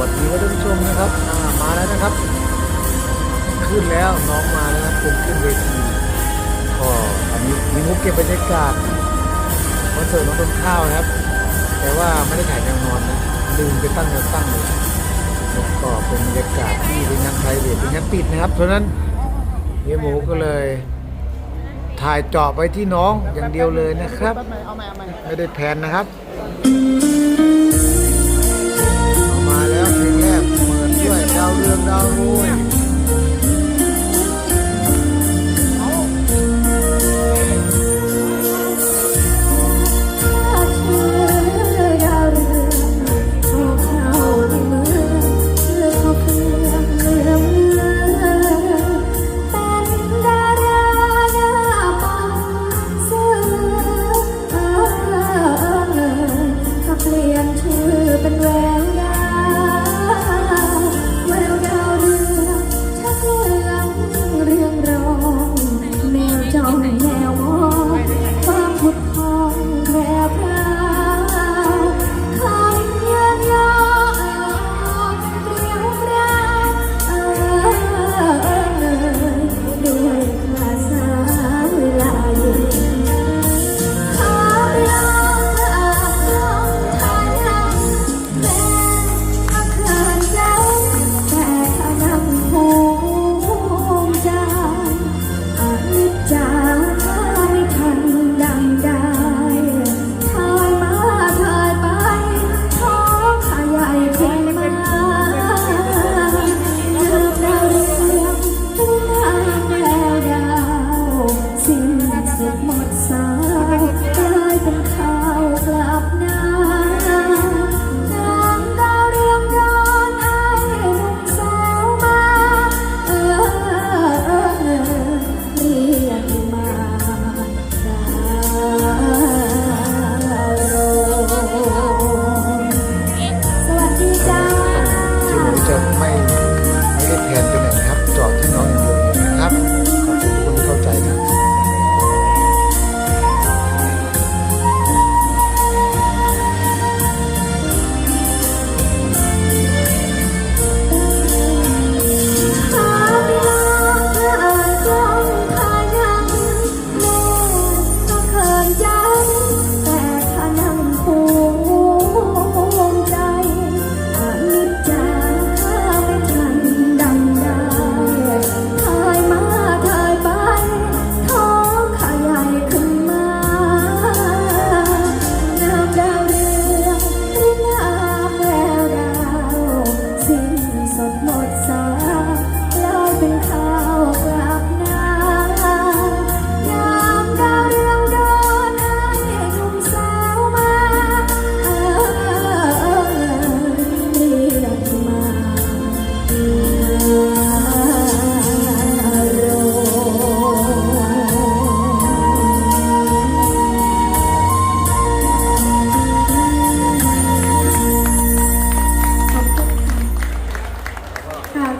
วัสดีครับท่านผู้ชมนะครับมาแล้วนะครับ ขึ้นแล้วน้องมาแล้วนะครับขึ้นเวทีก็อันนี้มีมุกเก็บบรรยากาศคอนเสิร์ตน้องต้นข้าวนะครับ แต่ว่าไม่ได้ถ่ายแนวนอนนะลืมไปตั้งแนวตั้งเลยก็เป็นบรรยากาศที่เป็นงานไทยเวทเป็นงานปิดนะครับ เพราะนั้นเฮียหมูก็เลย ถ่ายเจาะไปที่น้องอย่างเดียวเลยนะครับ ไม่ได้แพลนนะครับ ด้ว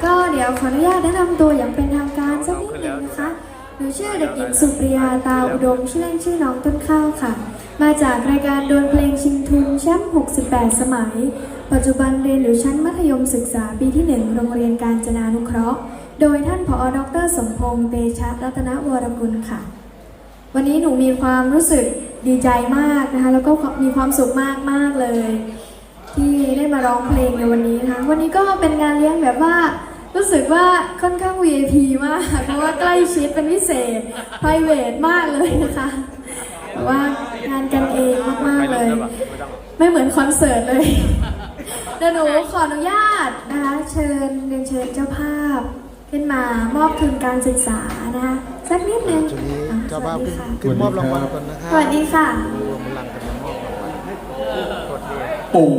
ก็เดี๋ยวขออนุญาตแนะนำตัวอย่างเป็นทางการสักนิดหนึ่งนะคะหนูชื่อเด็กหญิงสุปริยาตาอุดมชื่อเล่นชื่อน้องต้นข้าวค่ะ มาจากรายการดวลเพลงชิงทุนแชมป์68 สมัย ปัจจุบันเรียนอยู่ชั้นมัธยมศึกษาปีที่ 1 โรงเรียนการจนานุเคราะห์ โดยท่านผอดรสมพงษ์เตชะรัตนวรกุลค่ะ วันนี้หนูมีความรู้สึกดีใจมากนะคะแล้วก็มีความสุขมากมากๆเลย ที่ได้มาร้องเพลงในวันนี้นะคะวันนี้ก็เป็นงานเลี้ยงแบบว่า รู้สึกว่าค่อนข้าง VIP มาก เพราะว่าใกล้ชิดเป็นพิเศษ private มากเลยนะคะแต่ว่างานกันเองมากๆเลย ไม่เหมือนคอนเสิร์ตเลยเดี๋ยวหนูขออนุญาตนะคะเชิญเรียนเชิญเจ้าภาพ ขึ้นมามอบทุนการศึกษานะคะสักนิดนึงช่วงนี้อะเจ้าบ้าพสขึ้นวัสดีค่ะขึ้นมอบรางวัลก่อนนะครับสวัสดีค่ะ รวมพลังกันมามอบรางวัลกดเลยปู่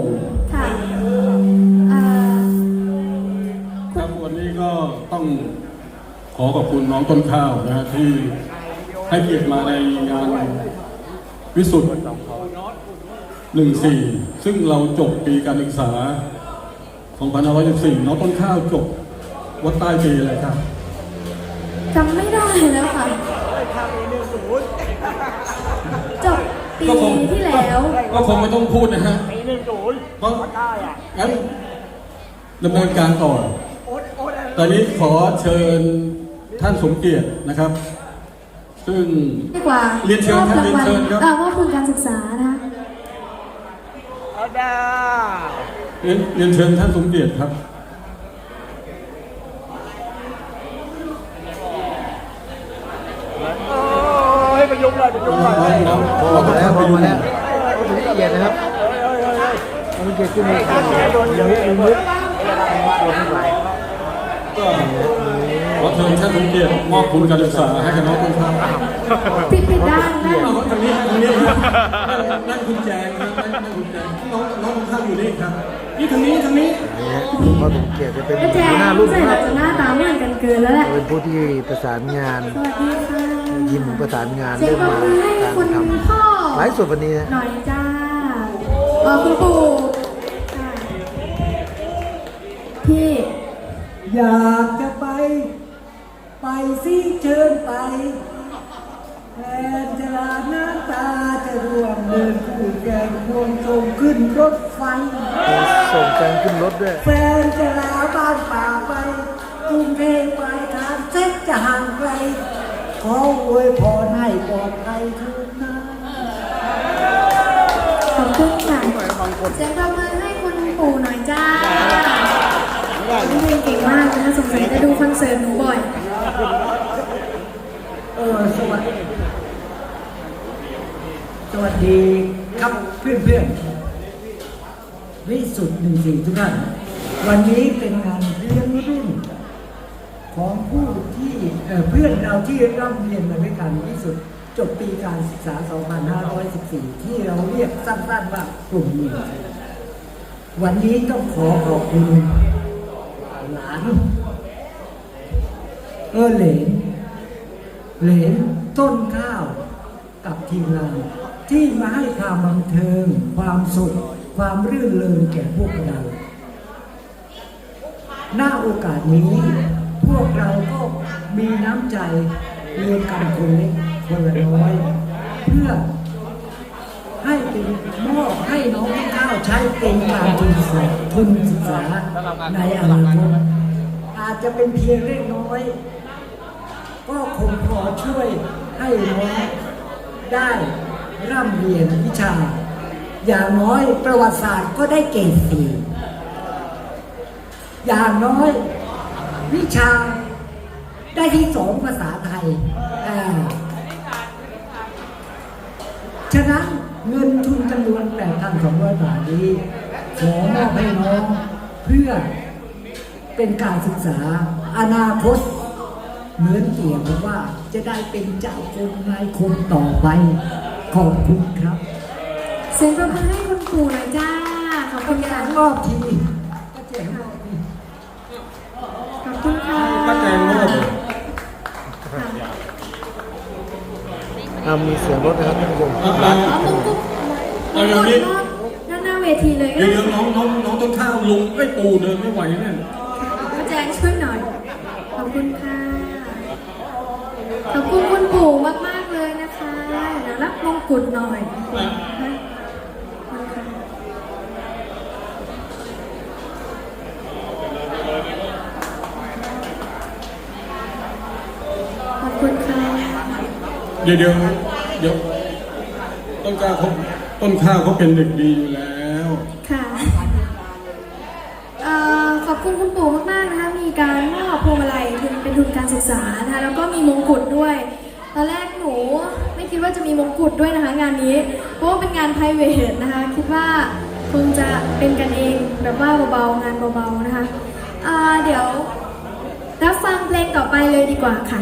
ก็ต้องขอขอบคุณน้องต้นข้าวนะฮะที่ให้เกียรติมาในงานวิสุทธ์หนึ่งสี่ซึ่งเราจบปีการศึกษา2514น้องต้นข้าวจบวัดใต้ปีอะไรครับจำไม่ได้แล้วค่ะจบปีก็คงที่แล้ว ก็คงไม่ต้องพูดนะฮะปีหนึ่งศูนย์เพราะได้อะงั้นดำเนินการต่อ ตอนนี้ขอเชิญท่านสมเกียรตินะครับ ซึ่ง ดีกว่าเรียนเชิญครับมอบางวัลเรียนเชิญครับอ่ามอบทุนการศึกษานะคะเอาดาเรียนเรียนเชิญท่านสมเกียรติครับ โอ้ยประยุกต์เลยประยุกต์เลยพอมาแล้วพอมาแล้วเขาถึงเกียรตินะครับเขาถึงเกียรติขึ้นมาโดนเยอะเลยมึกโดนไม่ไหว ขอเชิญท่านสมเกียรติมอบทุนการศึกษาให้กับน้องต้นข้าวผิดผิดด้านด้านเอาทางนี้ทางนี้ครับนั่งนั่งคุณแจงครับนั่งนั่งคุณแจงน้องน้องต้นข้าวอยู่นี่ครับนี่ทางนี้ทางนี้เขาถึงเกียรติจะเป็นกระแจงหน้ารุ่นใส่คเรารับจะหน้าตาเหมือนกันเกินแล้วแหละเป็นผู้ที่ประสานงานสวัสดีค่ะยิมประสานงานเสียเรื่งองปรบมามือให้การคุณทพ่อำไลฟ์สดวันนี้นะหน่อยจ้าเออคุณปู่ค่ะพี่ อยากจะไป ไปสิเชิญไปแฟนจะลาน้ำตาจะร่วงเดินคู่แกงควงส่งขึ้นรถไฟ ส่งแฟนขึ้นรถด้วย แฟนจะลาบ้านป่าไปกรุงเทพไปทางเส้นจะห่างไกล ขออวยพรให้ปลอดภัยทุกนาขอบคุณค่ะเสียงปรบมือให้คุณปู่หน่อยจ้า พี่เพลงเก่งมากนะคะสงสัยจะดูคอนเสิร์ตหนูบ่อย เออสวัสดีสวัสดีครับเพื่อนเพื่อนๆวิสุทธิ์หนึ่งสี่ทุกท่าน วันนี้เป็นงานเลี้ยงรุ่น ของผู้ที่เอ่อเพื่อนเราที่ร่ำเรียนมาด้วยกันที่สุดจบปีการศึกษา 2514 ที่เราเรียกสั้นๆว่ากลุ่มหนึ่งวันนี้ต้องขอขอบคุณ เออเหลนเหลนต้นข้าวกับทีมงานที่มาให้ความบันเทิง ความสุข ความรื่นเริงแก่พวกเราหน้าโอกาสนี้ พวกเราก็มีน้ำใจเรียนกันคนเล็กคนละน้อย เพื่อให้เป็นมอบให้น้องข้าวใช้เป็นการทุนศึกษาทุนศึกษาในอนาคตอาจจะเป็นเพียงเล็กน้อย ก็คงพอช่วยให้น้องได้ร่ำเรียนวิชา อย่างน้อยประวัติศาสตร์ก็ได้เกรดสี่อย่างน้อยวิชาได้ที่สองภาษาไทยฉะนั้นเงินทุนจำนวน8,200 บาทนี้ ขอมอบให้น้องเพื่อเป็นการศึกษาอนาคต เหมือนเกี่ยวกับว่าจะได้เป็นเจ้าคนนายคนต่อไป ขอบคุณครับ เสียงปรบมือให้คุณปู่หน่อยจ้า ขอบคุณแจค่ะงรอบทีก็แจงรอบทีขอบคุณค่ะป้าแจงมอบอ่ามีเสียงรถนะครับท่านผู้ชมเอาอ๋อปุ๊บปุ๊บเอาอย่างนี้ ด้านหน้าเวทีเลยก็เดี๋ยวได้เดี๋ยวน้องน้องน้องต้นข้าวลุงไอ้ยปูเดินไม่ไหวเนี่ย ป้าแจงช่วยหน่อย ขอบคุณค่ะข อบคุณคุณปู่มากๆเลยนะคะเดี๋ยวรับมงกุฎหน่อยนะขอบคุณค่ะขอบคุณค่ะเดี๋ยวเดี๋ยวเดี๋ยวต้นข้าวเขาต้นข้าวเขาเป็นเด็กดีอยู่แล้ว ค่ะเอ่อขอบ คุณคุณปู่มากๆนะคะ มีการมอบพวงมาลัยเป็นทุนการศึกษานะคะ แล้วก็มีมงกุฎด้วย ตอนแรกหนูไม่คิดว่าจะมีมงกุฎด้วยนะคะ งานนี้ เพราะว่าเป็นงานไพรเวทนะคะ คิดว่าคงจะเป็นกันเองแบบว่าเบาๆ งานเบาๆ นะคะ เดี๋ยวรับฟังเพลงต่อไปเลยดีกว่าค่ะ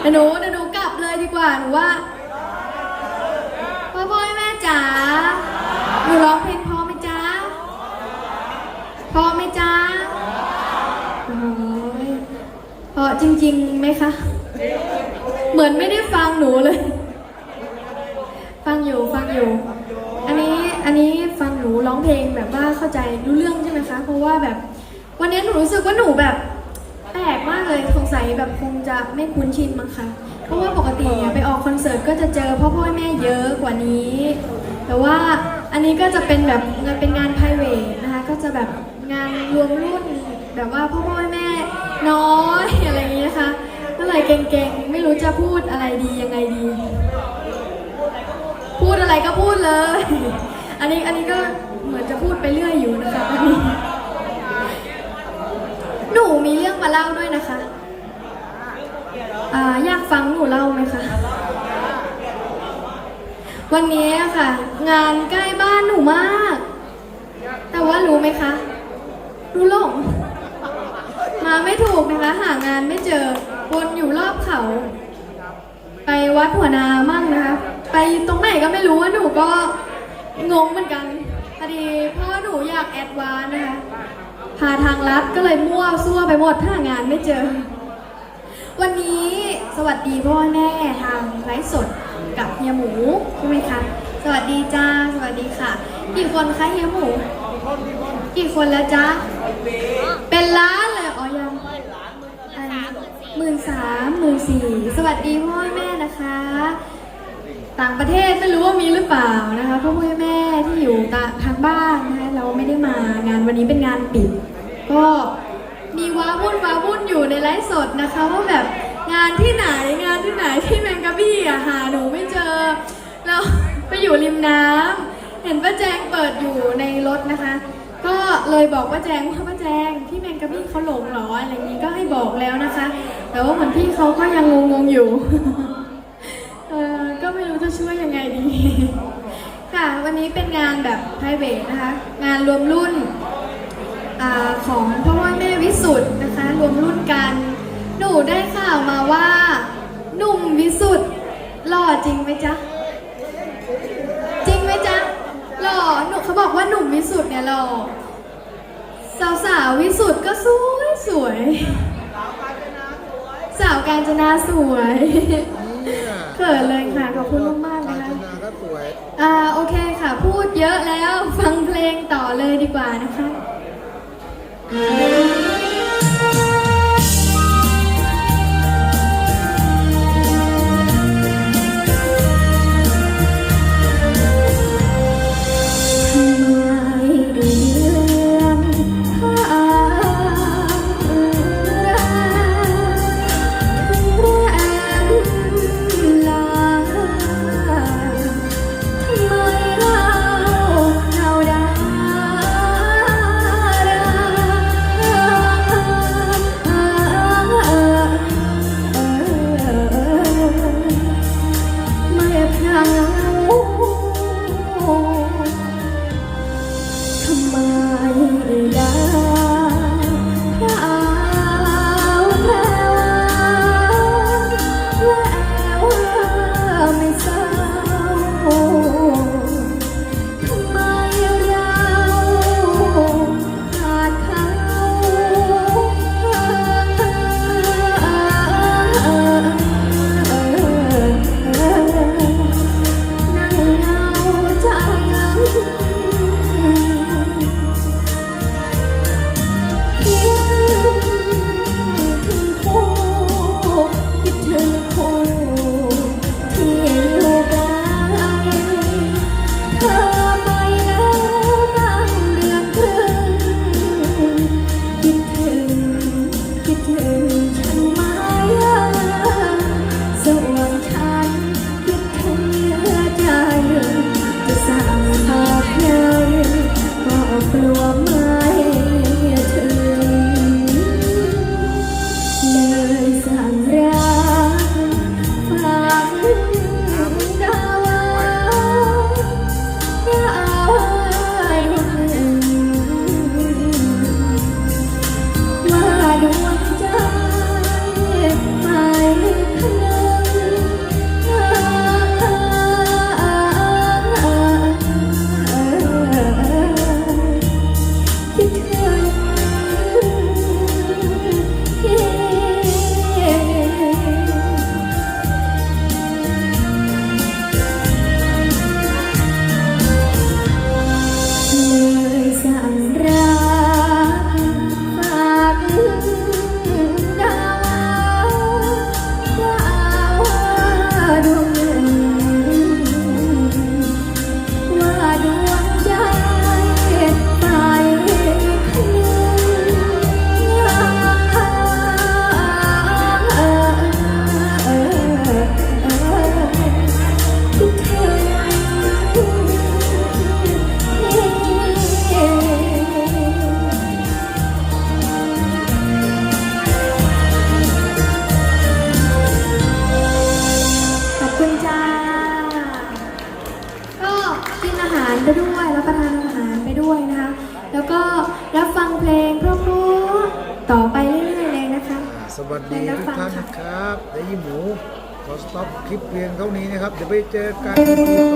เดี๋ยวหนูเดี๋ยวหนูกลับเลยดีกว่าหนูว่าพ่อพ่อแม่แม่จ๋าหนูร้องเพลงพอไหมจ๊ะพอไหมจ๊ะโอ้ยเพราะจริงๆไหมคะ เหมือนไม่ได้ฟังหนูเลย ฟังอยู่ฟังอยู่ อันนี้อันนี้ฟังหนูร้องเพลงแบบว่าเข้าใจรู้เรื่องใช่ไหมคะ เพราะว่าแบบวันนี้หนูรู้สึกว่าหนูแบบ ลกมากเลยสงสัยแบบคงจะไม่คุ้นชินมั้งคะเพราะว่าปกติเนี่ยไปออกคอนเสิร์ตก็จะเจอพ่อพ่อแม่เยอะกว่านี้ แต่ว่าอันนี้ก็จะเป็นแบบงานเป็นงาน p r i v a t นะคะก็จะแบบงานรวมรุ่นแบบว่าพ่อพ่อแม่น้อยอะไรอย่างนี้นะคะก็เลยเก่งๆไม่รู้จะพูดอะไรดียังไงดี พูดอะไรก็พูดเลย อันนี้อันนี้ก็เหมือนจะพูดไปเรื่อยอยู่นะคะอันนี้ หนูมีเรื่องมาเล่าด้วยนะคะ อ่า อยากฟังหนูเล่าไหมคะ วันนี้อะค่ะ งานใกล้บ้านหนูมาก แต่ว่ารู้ไหมคะรู้หลง มาไม่ถูกนะคะ หางานไม่เจอ วนอยู่รอบเขา ไปวัดหัวนามั่งนะคะ ไปตรงไหนก็ไม่รู้ว่าหนูก็งงเหมือนกันพอดีพ่อหนูอยากแอดวานนะคะ พาทางลัดก็เลยมั่วซั่วไปหมดหางานไม่เจอ วันนี้สวัสดีพ่อแม่ทางไลฟ์สดกับเฮียหมูใช่ไหมคะสวัสดีจ้าสวัสดีค่ะ กี่คนคะเฮียหมู กี่คนแล้วจ๊ะเป็นล้านเลยอ๋อยังหมื่นสามหมื่นสี่สวัสดีพ่อแม่นะคะ ต่างประเทศไม่รู้ว่ามีหรือเปล่านะคะพ่อแม่ที่อยู่ทางบ้านนะคะเราไม่ได้มางานวันนี้เป็นงานปิด ก็มีว้าวุ่นว้าวุ่นอยู่ในไลฟ์สดนะคะว่าแบบงานที่ไหนงานที่ไหนที่แมงกะบี้อะหาหนูไม่เจอเราไปอยู่ริมน้ำเห็นป้าแจงเปิดอยู่ในรถนะคะ ก็เลยบอกป้าแจงว่าป้าแจงพี่แมงกะบี้เขาหลงเหรออะไรอย่างนี้ก็ให้บอกแล้วนะคะ แต่ว่าเหมือนพี่เขาก็ยังงงๆอยู่เออก็ไม่รู้จะช่วยยังไงดี ค่ะ วันนี้เป็นงานแบบ p r i v a t นะคะ งานรวมรุ่น อาของพ่อว่าแม่วิสุทธ์นะคะ รวมรุ่นกัน หนูได้ข่าวมาว่าหนุ่มวิสุทธ์หล่อจริงไหมจ๊ะ จริงไหมจ๊ะหล่อหนูเขาบอกว่าหนุ่มวิสุทธ์เนี่ยหล่อสาวสาวๆวิสุทธ์ก็สวยสวยสาวกาญจนาสวยเขินเลยค่ะขอบคุณมากๆกานะญคะจนาก็สวยอ่าโอเคค่ะ พูดเยอะแล้วฟังเพลงต่อเลยดีกว่านะคะ ท ไานี้